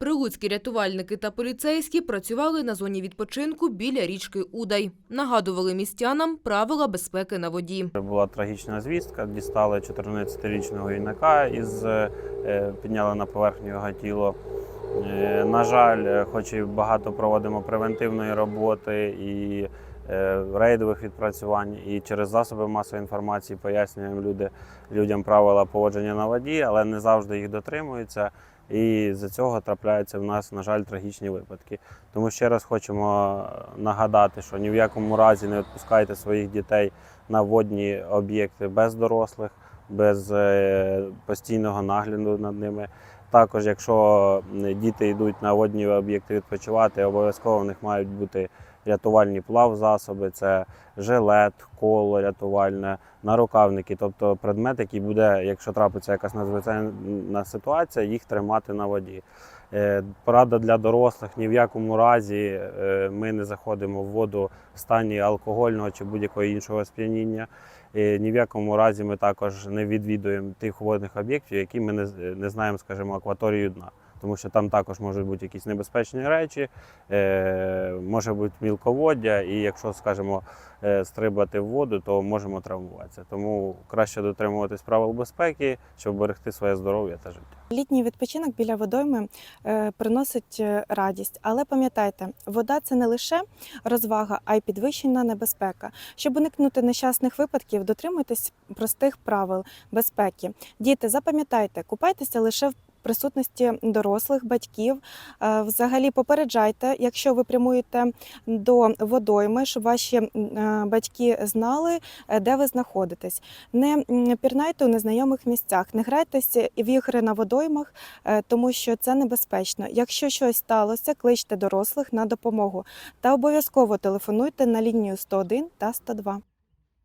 Прилуцькі рятувальники та поліцейські працювали на зоні відпочинку біля річки Удай. Нагадували містянам правила безпеки на воді. Була трагічна звістка. Дістали 14-річного юнака із е, підняли на поверхню його тіло. Е, На жаль, е, хоч і багато проводимо превентивної роботи і рейдових відпрацювань, і через засоби масової інформації пояснюємо людям правила поводження на воді, але не завжди їх дотримуються. І з цього трапляються в нас, на жаль, трагічні випадки. Тому ще раз хочемо нагадати, що ні в якому разі не відпускайте своїх дітей на водні об'єкти без дорослих, без е, постійного нагляду над ними. Також, якщо діти йдуть на водні об'єкти відпочивати, обов'язково в них мають бути рятувальні плавзасоби, це жилет, коло рятувальне, нарукавники, тобто предмет, який буде, якщо трапиться якась надзвичайна ситуація, їх тримати на воді. Е, Порада для дорослих ні в якому разі е, ми не заходимо в воду в стані алкогольного чи будь-якого іншого сп'яніння. Ні в якому разі ми також не відвідуємо тих водних об'єктів, які ми не знаємо, скажімо, акваторію дна. Тому що там також можуть бути якісь небезпечні речі, е, може бути мілководдя, і якщо, скажімо, е, стрибати в воду, то можемо травмуватися. Тому краще дотримуватись правил безпеки, щоб берегти своє здоров'я та життя. Літній відпочинок біля водойми е, приносить радість, але пам'ятайте, вода це не лише розвага, а й підвищена небезпека. Щоб уникнути нещасних випадків, дотримуйтесь простих правил безпеки. Діти, запам'ятайте, купайтеся лише в присутності дорослих батьків. Е, Взагалі попереджайте, якщо ви прямуєте до водойми, щоб ваші е, батьки знали, е, де ви знаходитесь. Не пірнайте у незнайомих місцях, не грайтеся в ігри на водоймах, тому що це небезпечно. Якщо щось сталося, кличте дорослих на допомогу та обов'язково телефонуйте на лінію 101 та 102.